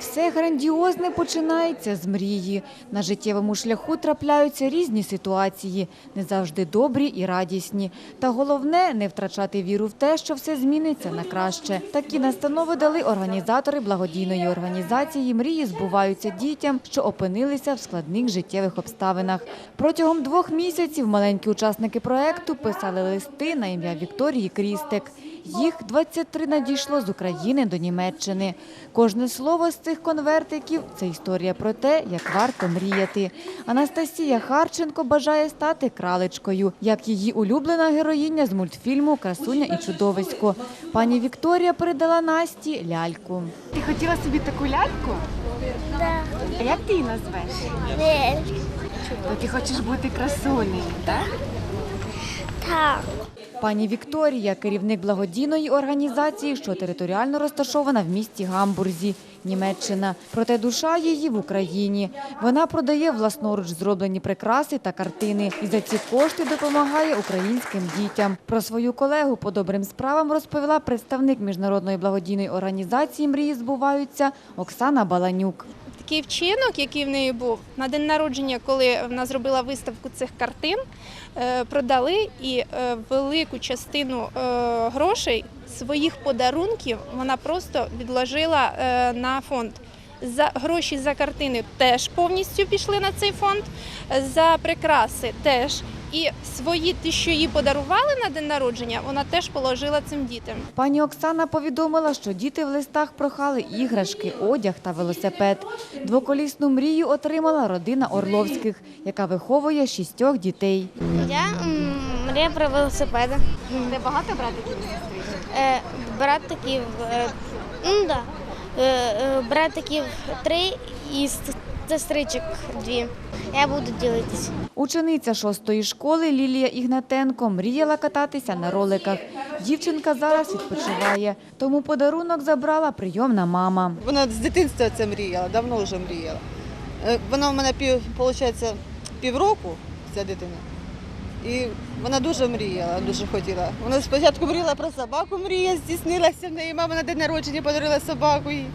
Все грандіозне починається з мрії. На життєвому шляху трапляються різні ситуації, не завжди добрі і радісні. Та головне не втрачати віру в те, що все зміниться на краще. Такі настанови дали організатори благодійної організації Мрії збуваються дітям, що опинилися в складних життєвих обставинах. Протягом двох місяців маленькі учасники проекту писали листи на ім'я Вікторії Крістек. Їх 23 надійшло з України до Німеччини. Кожне слово з цих конвертиків це історія про те, як варто мріяти. Анастасія Харченко бажає стати кралечкою, як її улюблена героїня з мультфільму Красуня і чудовисько. Пані Вікторія передала Насті ляльку. Ти хотіла собі таку ляльку? Да. А як ти її назвеш? Вель. То ти хочеш бути красунею, так? Так. Пані Вікторія, керівник благодійної організації, що територіально розташована в місті Гамбурзі, Німеччина. Проте душа її в Україні. Вона продає власноруч зроблені прикраси та картини і за ці кошти допомагає українським дітям. Про свою колегу по добрим справам розповіла представник міжнародної благодійної організації Мрії збуваються Оксана Баланюк. Такий вчинок, який в неї був на день народження, коли вона зробила виставку цих картин, е, продали і е, велику частину е, грошей своїх подарунків вона просто відложила на фонд. За гроші за картини теж повністю пішли на цей фонд, за прикраси теж. І свої, ті, що їй подарували на день народження, вона теж положила цим дітям. Пані Оксана повідомила, що діти в листах прохали іграшки, одяг та велосипед. Двоколісну мрію отримала родина Орловських, яка виховує шістьох дітей. Я м, мрію про велосипеди. Де багато братиків? Е, братиків, е, ну да. Е, е, братиків три і сестричок дві. Я буду ділитися. Учениця шостої школи Лілія Ігнатенко мріяла кататися на роликах. Дівчинка зараз відпочиває, тому подарунок забрала прийомна мама. Вона з дитинства це мріяла, давно вже мріяла. Е, Вона в мене пів, виходить, півроку, ця дитина. І вона дуже мріяла, дуже хотіла. Вона спочатку мріяла про собаку, мрія здійснилася в неї. Мама на день народження подарила собаку. їй.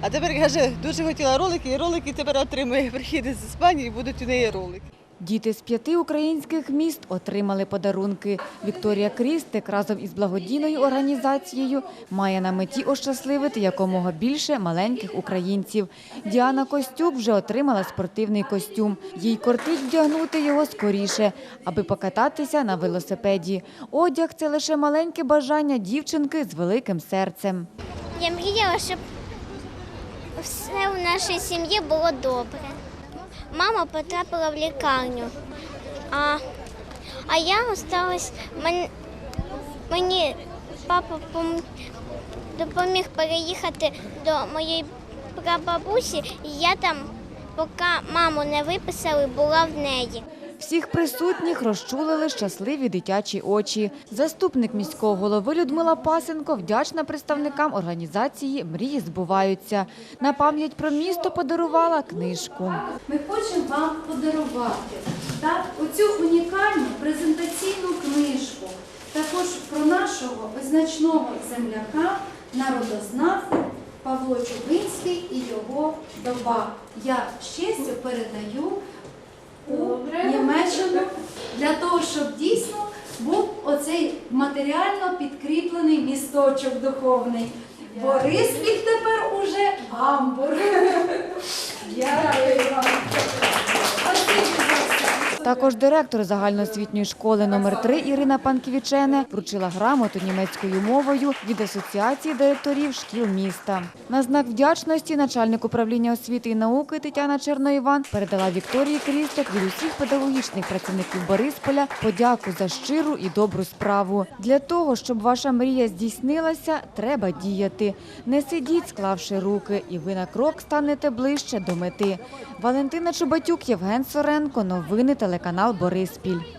А тепер каже, дуже хотіла ролики, і ролики тепер отримує. Приїде з Іспанії, будуть у неї ролики. Діти з п'яти українських міст отримали подарунки. Вікторія Крістик разом із благодійною організацією має на меті ощасливити якомога більше маленьких українців. Діана Костюк вже отримала спортивний костюм. Їй кортить вдягнути його скоріше, аби покататися на велосипеді. Одяг це лише маленьке бажання дівчинки з великим серцем. Я мріяла, щоб все в нашій сім'ї було добре. Мама потрапила в лікарню, а, а я осталась. Мен, мені папа пом- допоміг переїхати до моєї прабабусі, і я там, поки маму не виписали, була в неї. Всіх присутніх розчулили щасливі дитячі очі. Заступник міського голови Людмила Пасенко вдячна представникам організації Мрії збуваються. На пам'ять про місто подарувала книжку. Ми хочемо вам подарувати так, оцю унікальну презентаційну книжку, також про нашого визначного земляка, народознавця Павло Чубинський і його доба. Я з передаю Німеччину для того, щоб дійсно був оцей матеріально підкріплений місточок духовний. Бориспіль тепер уже Гамбург. Дякую Також директор загальноосвітньої школи номер 3 Ірина Панківічене вручила грамоту німецькою мовою від Асоціації директорів шкіл міста. На знак вдячності начальник управління освіти і науки Тетяна Черноїван передала Вікторії Крісток від усіх педагогічних працівників Борисполя подяку за щиру і добру справу. Для того, щоб ваша мрія здійснилася, треба діяти. Не сидіть, склавши руки, і ви на крок станете ближче до мети. Валентина Чубатюк, Євген Соренко. Новини телеканал Бориспіль.